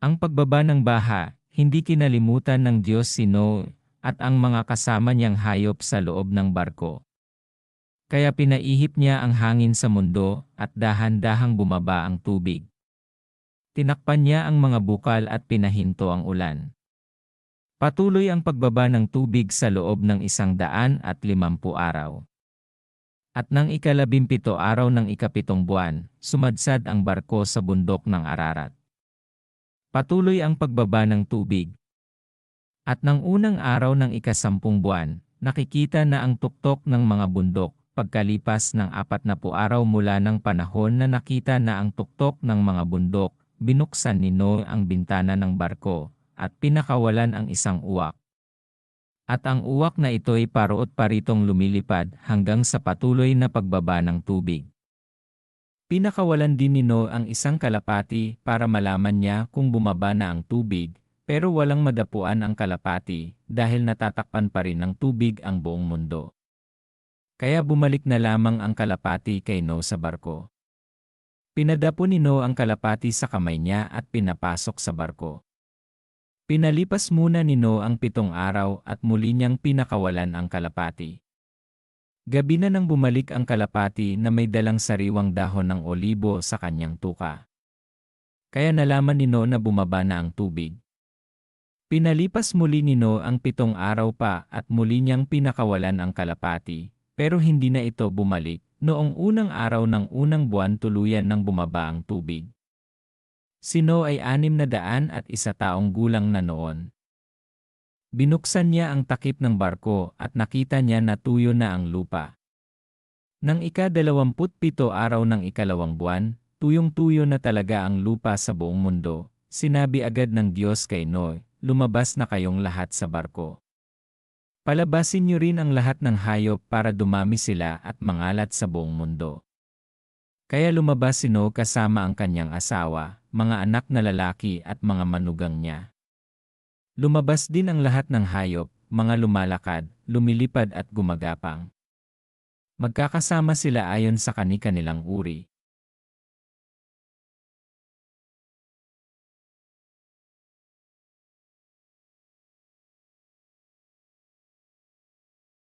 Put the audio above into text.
Ang pagbaba ng baha, hindi kinalimutan ng Diyos si Noe at ang mga kasama niyang hayop sa loob ng barko. Kaya pinaihip niya ang hangin sa mundo at dahan-dahang bumaba ang tubig. Tinakpan niya ang mga bukal at pinahinto ang ulan. Patuloy ang pagbaba ng tubig sa loob ng isang daan at limampu araw. At nang ikalabimpito araw ng ikapitong buwan, sumadsad ang barko sa bundok ng Ararat. Patuloy ang pagbaba ng tubig. At nang unang araw ng ikasampung buwan, nakikita na ang tuktok ng mga bundok, pagkalipas ng apat na araw mula ng panahon na nakita na ang tuktok ng mga bundok, binuksan ni Noe ang bintana ng barko, at pinakawalan ang isang uwak. At ang uwak na ito'y paroot paritong lumilipad hanggang sa patuloy na pagbaba ng tubig. Pinakawalan din ni Noe ang isang kalapati para malaman niya kung bumaba na ang tubig, pero walang madapuan ang kalapati dahil natatakpan pa rin ng tubig ang buong mundo. Kaya bumalik na lamang ang kalapati kay Noe sa barko. Pinadapo ni Noe ang kalapati sa kamay niya at pinapasok sa barko. Pinalipas muna ni Noe ang pitong araw at muli niyang pinakawalan ang kalapati. Gabi na nang bumalik ang kalapati na may dalang sariwang dahon ng olibo sa kanyang tuka. Kaya nalaman ni Noe na bumaba na ang tubig. Pinalipas muli ni Noe ang pitong araw pa at muli niyang pinakawalan ang kalapati, pero hindi na ito bumalik. Noong unang araw ng unang buwan tuluyan nang bumaba ang tubig. Si Noe ay anim na daan at isa taong gulang na noon. Binuksan niya ang takip ng barko at nakita niya na tuyo na ang lupa. Nang ika-dalawamput-pito araw ng ikalawang buwan, tuyong-tuyo na talaga ang lupa sa buong mundo. Sinabi agad ng Diyos kay Noe, lumabas na kayong lahat sa barko. Palabasin niyo rin ang lahat ng hayop para dumami sila at mangalat sa buong mundo. Kaya lumabas si Noe kasama ang kanyang asawa, mga anak na lalaki at mga manugang niya. Lumabas din ang lahat ng hayop, mga lumalakad, lumilipad at gumagapang. Magkakasama sila ayon sa kani-kanilang uri.